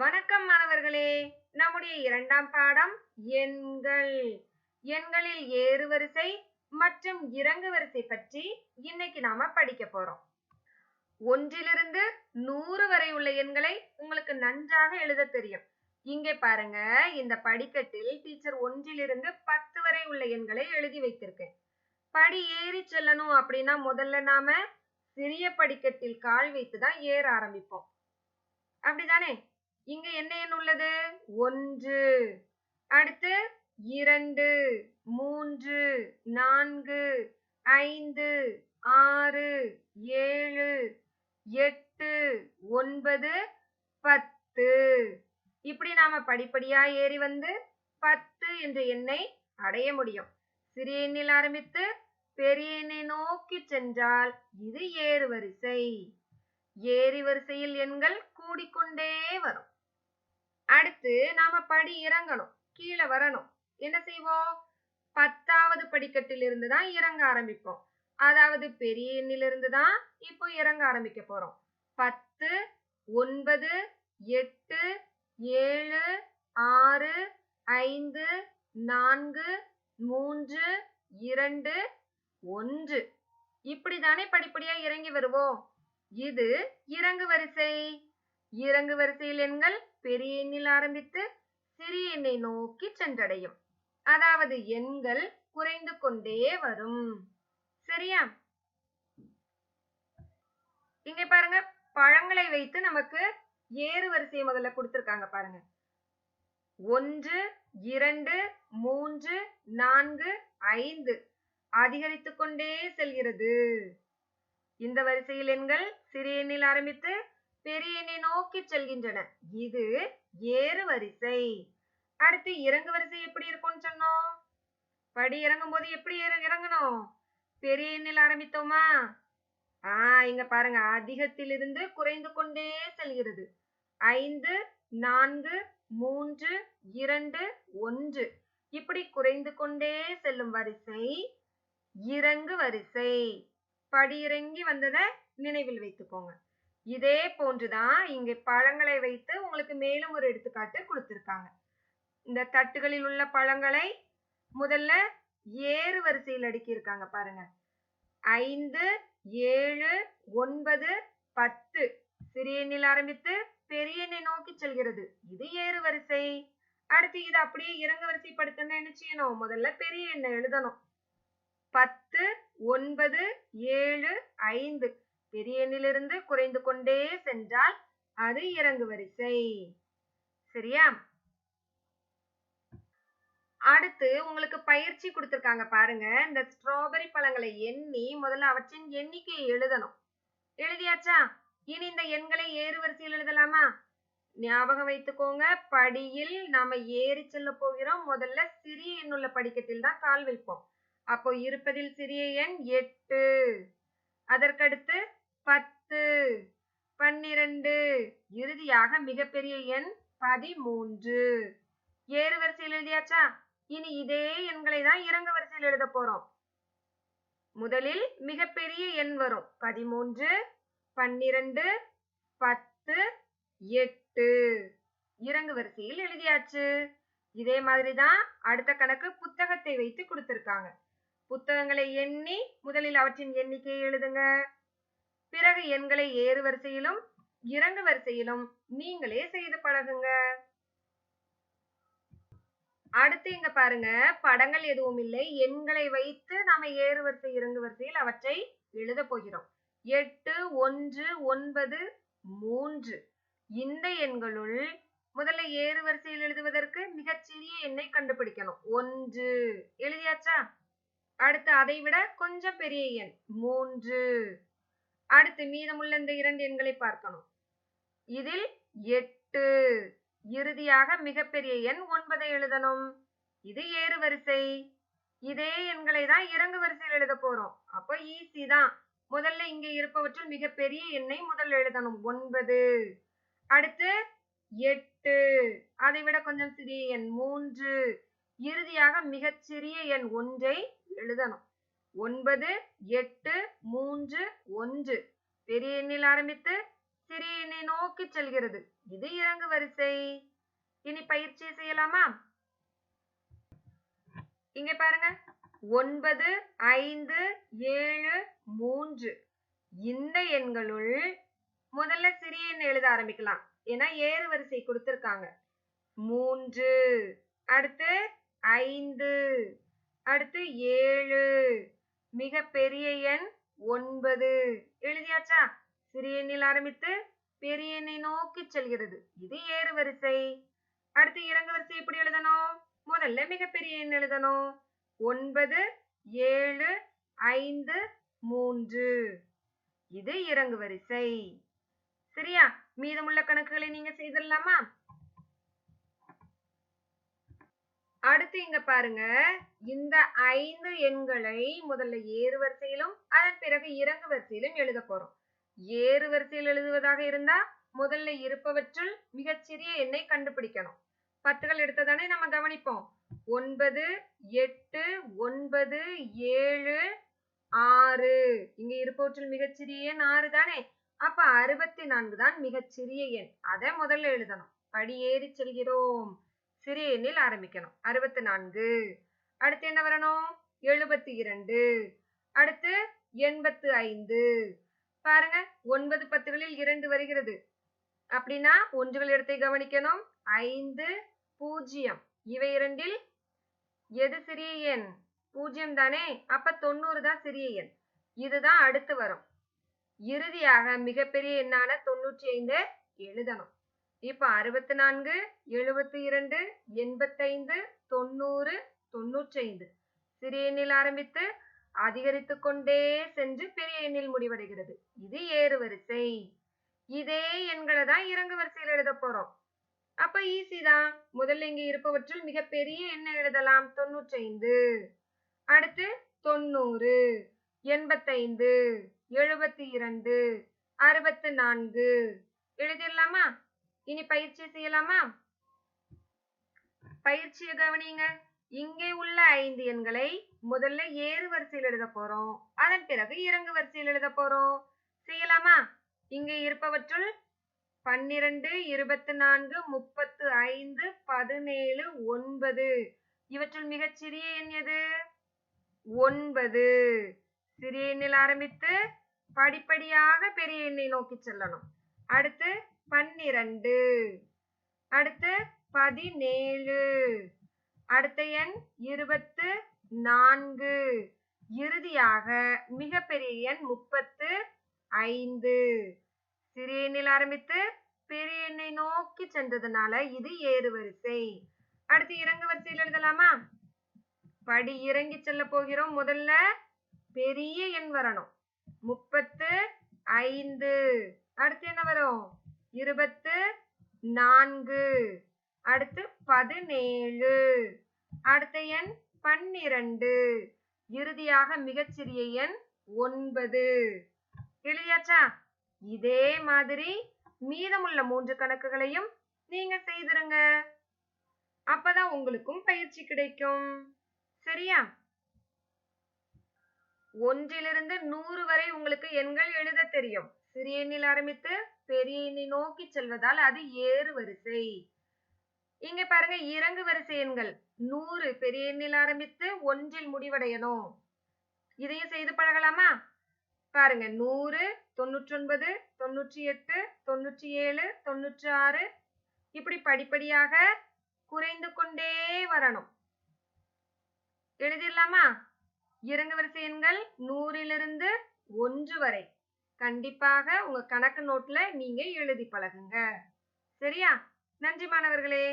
வணக்கம் மாணவர்களே. நம்முடைய இரண்டாம் பாடம் எண்கள். எண்களில் ஏறு வரிசை மற்றும் இறங்கு வரிசை பற்றி இன்னைக்கு நாம படிக்க போறோம். ஒன்றிலிருந்து நூறு வரை உள்ள எண்களை உங்களுக்கு நன்றாக எழுத தெரியும். இங்கே பாருங்க இந்த படிக்கட்டில் டீச்சர் ஒன்றிலிருந்து பத்து வரை உள்ள எண்களை எழுதி வைத்திருக்கேன். படி ஏறி செல்லணும் அப்படின்னா முதல்ல நாம சிறிய படிக்கட்டில் கால் வைத்து தான் ஏற ஆரம்பிப்போம். அப்படிதானே இங்கு என்ன எண் உள்ளது? ஒன்று. அடுத்து இரண்டு மூன்று நான்கு ஐந்து ஆறு ஏழு எட்டு ஒன்பது பத்து. இப்படி நாம படிப்படியா ஏறி வந்து பத்து என்ற எண்ணை அடைய முடியும். சிறிய எண்ணில் ஆரம்பித்து பெரிய எண்ணை நோக்கி சென்றால் இது ஏறு வரிசை. ஏறி வரிசையில் எண்கள் கூடிக்கொண்டே வரும். அடுத்து நாம படி இறங்கணும். கீழே வரணும். என்ன செய்வோம்? பத்தாவது படிக்கட்டில் இருந்து தான் இறங்க ஆரம்பிப்போம். அதாவது பெரிய எண்ணிலிருந்து தான் இப்போ இறங்க ஆரம்பிக்க போறோம். பத்து ஒன்பது எட்டு ஏழு ஆறு ஐந்து நான்கு மூன்று இரண்டு ஒன்று. இப்படிதானே படிப்படியா இறங்கி வருவோம். இது இறங்கு வரிசை. இறங்கு வரிசையில் எண்கள் பெரிய எண்ணில் ஆரம்பித்து சிறிய எண்ணை நோக்கி சென்றடையும். அதாவது எண்கள் குறைந்து கொண்டே வரும். சரியா? இங்க பாருங்க பழங்களை வைத்து நமக்கு ஏறு வரிசையை முதல்ல கொடுத்திருக்காங்க பாருங்க. ஒன்று இரண்டு மூன்று நான்கு ஐந்து அதிகரித்து கொண்டே செல்கிறது. இந்த வரிசையில் எண்கள் சிறிய எண்ணில் ஆரம்பித்து பெரியனை நோக்கி செல்கின்றன. இது ஏறு வரிசை அடுத்து இறங்கு வரிசை எப்படி இருக்கும்னு சொன்னோம். படி இறங்கும் போது எப்படி இறங்கணும்? பெரிய எண்ணில் ஆரம்பித்தோமா? ஆஹ் இங்க பாருங்க. அதிகத்திலிருந்து குறைந்து கொண்டே செல்கிறது. ஐந்து நான்கு மூன்று இரண்டு ஒன்று. இப்படி குறைந்து கொண்டே செல்லும் வரிசை இறங்கு வரிசை படி இறங்கி வந்ததை நினைவில் வைத்துக்கோங்க. இதே போன்றுதான் இங்கே பழங்களை வைத்து உங்களுக்கு மேலும் ஒரு எடுத்துக்காட்டு கொடுத்துருக்காங்க. இந்த தட்டுகளில் உள்ள பழங்களை முதல்ல ஏறு வரிசையில் அடுக்கியிருக்காங்க பாருங்க. ஐந்து ஏழு ஒன்பது பத்து. சிறிய எண்ணில் ஆரம்பித்து பெரிய எண்ணை நோக்கி செல்கிறது. இது ஏறு வரிசை. அடுத்து இது அப்படியே இறங்கு வரிசைப்படுத்தணும்னு என்ன செய்யணும்? முதல்ல பெரிய எண்ணை எழுதணும். பத்து ஒன்பது ஏழு ஐந்து. பெரிய எண்ணிலிருந்து குறைந்து கொண்டே சென்றால் அது இறங்கு வரிசை. சரியா? அடுத்து உங்களுக்கு பயிற்சி கொடுத்துருக்காங்க பாருங்க. இந்த ஸ்ட்ராபெரி பழங்களை எண்ணி முதல்ல அவற்றின் எண்ணிக்கையை எழுதணும். எழுதியாச்சா? இனி இந்த எண்களை ஏறு வரிசையில் எழுதலாமா? ஞாபகம் வைத்துக்கோங்க படியில் நாம ஏறி செல்ல போகிறோம். முதல்ல சிறிய எண்ணுள்ள படிக்கட்டில் தான் கால் வைப்போம். அப்போ இருப்பதில் சிறிய எண் எட்டு. அதற்கடுத்து பத்து. பன்னிரண்டு. இறுதியாக மிகப்பெரிய எண் பதிமூன்று. ஏறு வரிசையில் எழுதியாச்சா? இனி இதே எண்களை தான் இறங்கு வரிசையில் எழுத போறோம். முதலில் மிகப்பெரிய எண் வரும். பதிமூன்று பன்னிரண்டு பத்து எட்டு. இறங்கு வரிசையில் எழுதியாச்சு. இதே மாதிரி தான் அடுத்த கணக்கு புத்தகத்தை வைத்து கொடுத்திருக்காங்க. புத்தகங்களை எண்ணி முதலில் அவற்றின் எண்ணிக்கையை எழுதுங்க. பிறகு எண்களை ஏறு வரிசையிலும் இறங்கு வரிசையிலும் நீங்களே செய்து பழகுங்க. அடுத்து இங்க பாருங்க. படங்கள் எதுவும் இல்லை. எண்களை வைத்து நாம ஏறு வரிசை இறங்கு வரிசையில் அவற்றை எழுத போகிறோம். எட்டு ஒன்று ஒன்பது மூன்று. இந்த எண்களுள் முதல்ல ஏறு வரிசையில் எழுதுவதற்கு மிகச்சிறிய எண்ணை கண்டுபிடிக்கணும். ஒன்று. எழுதியாச்சா? அடுத்து அதை விட கொஞ்சம் பெரிய எண். மூன்று. அடுத்து மீதமுள்ள இந்த இரண்டு எண்களை பார்க்கணும். இதில் எட்டு. இறுதியாக மிகப்பெரிய எண் ஒன்பதை எழுதணும். இது ஏறு வரிசை. இதே எண்களை தான் இறங்கு வரிசையில் எழுத போறோம். அப்போ ஈஸி தான். முதல்ல இங்க இருப்பவற்றில் மிகப்பெரிய எண்ணை முதல்ல எழுதணும். ஒன்பது. அடுத்து எட்டு. அதை விட கொஞ்சம் சிறிய எண் மூன்று. இறுதியாக மிகச்சிறிய எண் ஒன்றை எழுதணும். ஒன்பது எட்டு மூன்று ஒன்று. பெரிய எண்ணில் ஆரம்பித்து சிறிய எண்ணை நோக்கி செல்கிறது. இது இறங்கு வரிசை. இனி பயிற்சி செய்யலாமா? இங்க பாருங்க. ஒன்பது ஐந்து ஏழு மூன்று. இந்த எண்களுள் முதல்ல சிறிய எண் எழுத ஆரம்பிக்கலாம். ஏன்னா ஏறு வரிசை கொடுத்திருக்காங்க. மூன்று அடுத்து ஐந்து அடுத்து ஏழு. மிக பெரிய எண் ஒன்பது. எழுதியாச்சா? சிறிய எண்ணில் ஆரம்பித்து பெரிய எண்ணை நோக்கி செல்கிறது. இது ஏறு வரிசை அடுத்து இறங்கு வரிசை எப்படி எழுதணும்? முதல்ல மிகப்பெரிய எண் எழுதணும். ஒன்பது ஏழு ஐந்து மூன்று. இது இறங்கு வரிசை. சரியா? மீதமுள்ள கணக்குகளை நீங்க செய்திடலாமா? அடுத்து இங்க பாருங்க. இந்த ஐந்து எண்களை முதல்ல ஏறு வரிசையிலும் அதன் பிறகு இறங்கு வரிசையிலும் எழுத போறோம். ஏறு வரிசையில் எழுதுவதாக இருந்தா முதல்ல இருப்பவற்றுள் மிகச்சிறிய எண்ணை கண்டுபிடிக்கணும். பத்துகள் எடுத்ததானே நம்ம கவனிப்போம். ஒன்பது எட்டு ஒன்பது ஏழு ஆறு. இங்க இருப்பவற்றில் மிகச்சிறிய எண் ஆறு தானே? அப்ப அறுபத்தி நான்கு தான் மிகச்சிறிய எண். அதை முதல்ல எழுதணும். படி ஏறி செல்கிறோம். சிறிய எண்ணில் ஆரம்பிக்கணும். அறுபத்தி நான்கு அடுத்து என்ன வரணும்? எழுபத்தி இரண்டு அடுத்து எண்பத்து ஐந்து பாருங்க ஒன்பது பத்துகளில் இரண்டு வருகிறது. அப்படின்னா ஒன்றுகள் இடத்தை கவனிக்கணும். ஐந்து பூஜ்ஜியம். இவை இரண்டில் எது சிறிய எண்? பூஜ்ஜியம் தானே? அப்ப தொண்ணூறு தான் சிறிய எண். இதுதான் அடுத்து வரும். இறுதியாக மிகப்பெரிய எண்ணான தொண்ணூற்றி ஐந்து எழுதணும். இப்ப அறுபத்தி நான்கு எழுபத்தி இரண்டு எண்பத்தைந்து தொண்ணூறு தொண்ணூற்றி ஐந்து சிறிய எண்ணில் ஆரம்பித்து அதிகரித்து கொண்டே சென்று பெரிய எண்ணில் முடிவடைகிறது. இது ஏறு வரிசை. இதே எண்களை தான் இறங்கு வரிசையில் எழுத போறோம். அப்ப ஈஸி தான். முதல்ல இங்க இருப்பவற்றில் மிகப்பெரிய எண்ணை எழுதலாம். தொண்ணூற்றி ஐந்து அடுத்து தொண்ணூறு எண்பத்தைந்து எழுபத்தி இரண்டு அறுபத்தி நான்கு எழுதிடலாமா? இனி பயிற்சி செய்யலாமா? பயிற்சியை கவனிங்க இங்கே உள்ள ஐந்து எண்களை முதல்ல ஏறு வரிசையில் எழுத போறோம். அதன் பிறகு இறங்கு வரிசையில் எழுத போறோம். செய்யலாமா? இங்கே இருப்பவற்றுள் பன்னிரண்டு இருபத்தி நான்கு முப்பத்து ஐந்து பதினேழு ஒன்பது. இவற்றுள் மிகச் சிறிய எண் எது? ஒன்பது. சிறிய எண்ணில் ஆரம்பித்து படிப்படியாக பெரிய எண்ணை நோக்கி செல்லணும். அடுத்து பன்னிரண்டு. அடுத்து பதினேழு. அடுத்த எண் இருபத்து நான்கு. இறுதியாக மிகப்பெரிய எண் முப்பத்து ஐந்து. சிறிய எண்ணில் ஆரம்பித்து பெரிய எண்ணை நோக்கி சென்றதுனால இது ஏறு வரிசை. அடுத்து இறங்கு வரிசையில் எழுதலாமா? படி இறங்கி செல்ல போகிறோம். முதல்ல பெரிய எண் வரணும். முப்பத்து ஐந்து. அடுத்து என்ன வரும்? இருபத்து நான்கு. அடுத்து பதினேழு. அடுத்த எண் பன்னிரண்டு. இறுதியாக மிகச்சிறிய எண் ஒன்பது. எழுதியாச்சா? இதே மாதிரி மீதமுள்ள மூன்று கணக்குகளையும் நீங்க செய்திருங்க. அப்பதான் உங்களுக்கும் பயிற்சி கிடைக்கும். சரியா? ஒன்றிலிருந்து நூறு வரை உங்களுக்கு எண்கள் எழுத தெரியும். சிறிய எண்ணில் ஆரம்பித்து பெரியனை நோக்கி செல்வதால் அது ஏறு வரிசை. இங்க பாருங்க இறங்கு வரிசை எண்கள். நூறு பெரிய எண்ணில் ஆரம்பித்து ஒன்றில் முடிவடையணும். இதையும் செய்து பழகலாமா? பாருங்க நூறு தொண்ணூற்றி ஒன்பது தொண்ணூற்றி எட்டு தொண்ணூற்றி ஏழு தொண்ணூற்றி ஆறு இப்படி படிப்படியாக குறைந்து கொண்டே வரணும். எழுதிடலாமா? இறங்கு வரிசை எண்கள் நூறிலிருந்து ஒன்று வரை. கண்டிப்பாக உங்க கணக்கு நோட்ல நீங்க எழுதி பழகுங்க. சரியா? நன்றி மாணவர்களே.